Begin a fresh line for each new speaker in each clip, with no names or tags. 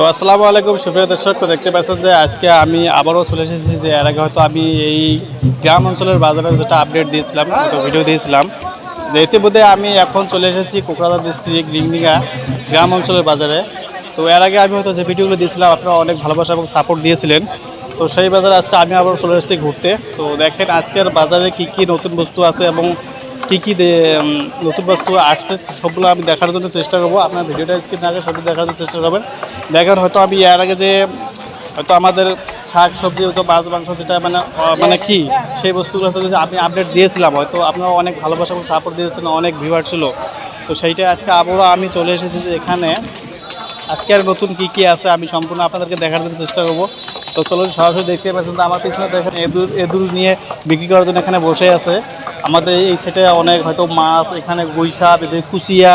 তো আসসালামু আলাইকুম, সুপ্রিয় দর্শক, তো দেখতে পাচ্ছেন যে আজকে আমি আবারও চলে এসেছি যে এর আগে হয়তো আমি এই গ্রাম অঞ্চলের বাজারে যেটা আপডেট দিয়েছিলাম ভিডিও দিয়েছিলাম, যে ইতিমধ্যে আমি এখন চলে এসেছি কোকরাঝার ডিস্ট্রিক্ট রিংডিঙ্গা গ্রাম অঞ্চলের বাজারে। তো এর আগে আমি হয়তো যে ভিডিওগুলো দিয়েছিলাম, আপনারা অনেক ভালোবাসা এবং সাপোর্ট দিয়েছিলেন। তো সেই বাজারে আজকে আমি আবার চলে এসেছি ঘুরতে। তো দেখেন আজকের বাজারে কি কি নতুন বস্তু আছে এবং কী কী নতুন বস্তু আসছে, সবগুলো আমি দেখার জন্য চেষ্টা করব। আপনার ভিডিওটা স্ক্রিন আগে সবই দেখার জন্য চেষ্টা করবেন। দেখেন, হয়তো আমি এর আগে যে, হয়তো আমাদের শাক, সবজি, হয়তো মাছ, মাংস যেটা মানে মানে কি, সেই বস্তুগুলো হয়তো আমি আপডেট দিয়েছিলাম, হয়তো আপনারা অনেক ভালোবাসা সাপোর্ট দিয়েছেন, অনেক ভিউয়ার ছিল। তো সেইটা আজকে আবারও আমি চলে এসেছি যে এখানে। আজকে আর নতুন কী কী আছে, আমি সম্পূর্ণ আপনাদেরকে দেখার জন্য চেষ্টা করব। তো চলুন সরাসরি দেখতে পাচ্ছেন তো আমার পিছনে দেখেন এদুর এদুর নিয়ে বিক্রি করার জন্য এখানে বসে আছে। আমাদের এই সাইডে অনেক হয়তো মাছ, এখানে গুইসা কুচিয়া,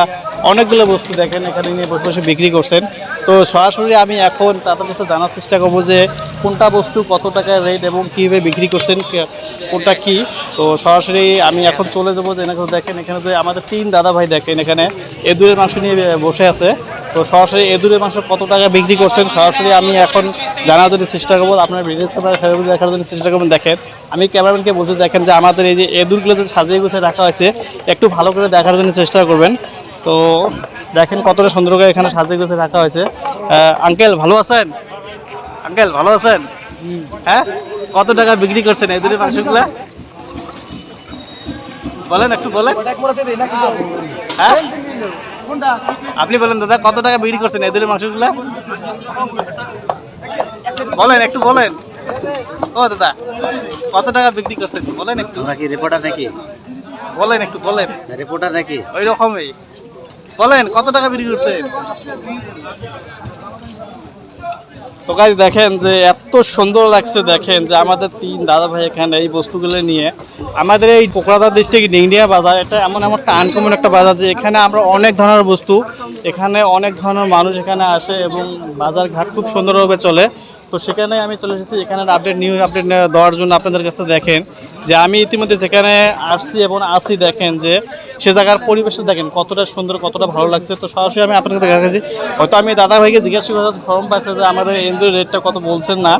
অনেকগুলো বস্তু দেখেন এখানে নিয়ে বসে বসে বিক্রি করছেন। তো সরাসরি আমি এখন তাদের কাছে জানার চেষ্টা করব যে কোনটা বস্তু কত টাকা রেট এবং কীভাবে বিক্রি করছেন কোনটা কি? তো সরাসরি আমি এখন চলে যাব যে এখানে দেখেন, এখানে যে আমাদের তিন দাদা ভাই দেখেন, এখানে এদুরের মাংস নিয়ে বসে আছে। তো সরাসরি এদুরের মাংস কত টাকা বিক্রি করছেন, সরাসরি আমি এখন জানার জন্য চেষ্টা করব। আপনার সেভাবে দেখার জন্য চেষ্টা করবেন, দেখেন। আমি ক্যামেরাম্যানকে বলতে দেখেন যে আমাদের এই যে এদুরগুলো যে সাজিয়ে গুছিয়ে রাখা হয়েছে, একটু ভালো করে দেখার জন্য চেষ্টা করবেন। তো দেখেন কতটা সুন্দর করে এখানে সাজিয়ে গুছিয়ে রাখা হয়েছে। আঙ্কেল, ভালো আছেন? আঙ্কেল, ভালো আছেন? হ্যাঁ? কত টাকা বিক্রি করছেন এদুরের মাংসগুলো? বলেন একটু বলেন। হ্যাঁ? আপনি বলেন দাদা কত টাকা বিক্রি করছেন এদের মাংসগুলো? বলেন একটু বলেন। ও দাদা কত টাকা বিক্রি করছেন? বলেন একটু।
নাকি রিপোর্টার নাকি?
বলেন একটু বলেন।
রিপোর্টার নাকি?
ওই রকমই। বলেন কত টাকা বিক্রি করছেন? তো কাজ দেখেন যে এত সুন্দর লাগছে, দেখেন যে আমাদের তিন দাদা ভাই এখানে এই বস্তুগুলো নিয়ে। আমাদের এই পোকরাদার ডিস্ট্রিক্ট ডিংড়িয়া বাজার, এটা এমন এমন একটা আনকমন একটা বাজার যে এখানে আমরা অনেক ধরনের বস্তু, এখানে অনেক ধরনের মানুষ এখানে আসে এবং বাজার ঘাট খুব সুন্দরভাবে চলে। তো সেখানে আমি চলে এসেছি। এখানে আপডেট নিউজ আপডেট দেওয়ার জন্য আপনাদের কাছে দেখেন যে আমি ইতিমধ্যে যেখানে আসছি এবং আসি দেখেন যে সে জায়গার পরিবেশটা দেখেন কতটা সুন্দর, কতটা ভালো লাগছে। তো সরাসরি আমি আপনাকে দেখাচ্ছি। হয়তো আমি দাদা ভাইকে জিজ্ঞাসা করার ফর্ম পাইছে যে আমাদের এন্দ্রের রেটটা কত বলছেন না।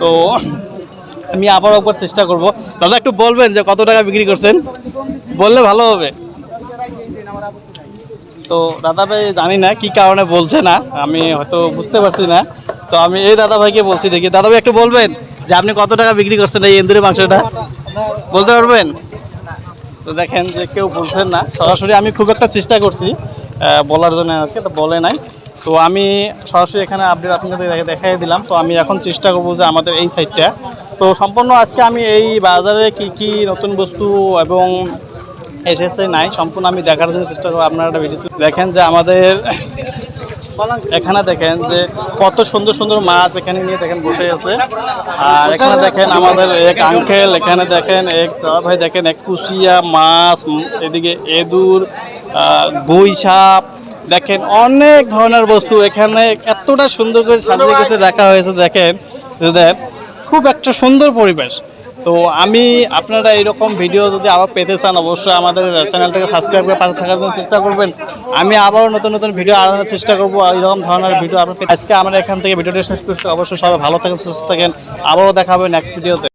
তো আমি আবার একবার চেষ্টা করব। দাদা, একটু বলবেন যে কত টাকা বিক্রি করছেন? বললে ভালো হবে। তো দাদা ভাই জানি না কি কারণে বলছে না আমি হয়তো বুঝতে পারছি না। তো আমি এই দাদা ভাইকে বলছি দেখি দাদা ভাই একটু বলবেন যে আপনি কত টাকা বিক্রি করছেন এই এন্দুরের মাংসটা? বলতে পারবেন? তো দেখেন যে কেউ বলছেন না সরাসরি আমি খুব একটা চেষ্টা করছি বলার জন্য আর কি, তো বলে নাই। তো আমি সরাসরি এখানে আপডেট আপনাদের দেখে- দেখাই দিলাম। তো আমি এখন চেষ্টা করব যে আমাদের এই সাইডটা তো সম্পূর্ণ আজকে আমি এই বাজারে কি কি নতুন বস্তু এবং এসেছে, নাই, সম্পূর্ণ আমি দেখার জন্য চেষ্টা করব আপনারা একটা ভিডিও দেখেন যে আমাদের এখানে দেখেন যে কত সুন্দর সুন্দর মাছ এখানে নিয়ে দেখেন বসে আছে। আর এখানে দেখেন আমাদের এক আঙ্কেল এখানে দেখেন এক ভাই, দেখেন এক কুচিয়া মাছ, এদিকে এদুর সাপ দেখেন অনেক ধরনের বস্তু এখানে এতটা সুন্দর করে সাজিয়ে গেছে রাখা হয়েছে, দেখেন। দেখ, খুব একটা সুন্দর পরিবেশ। তো আমি আপনারা এরকম ভিডিও যদি আবার পেতে চান, অবশ্যই আমাদের চ্যানেলটাকে সাবস্ক্রাইব করে পাশে থাকার জন্য চেষ্টা করবেন। আমি আবারও নতুন নতুন ভিডিও আনার চেষ্টা করব এইরকম ধরনের ভিডিও আপনার আজকে আমরা এখান থেকে ভিডিওটা শেষ করছি। অবশ্যই সবাই ভালো থাকেন, সুস্থ থাকেন। আবারও দেখাবেন নেক্সট ভিডিওতে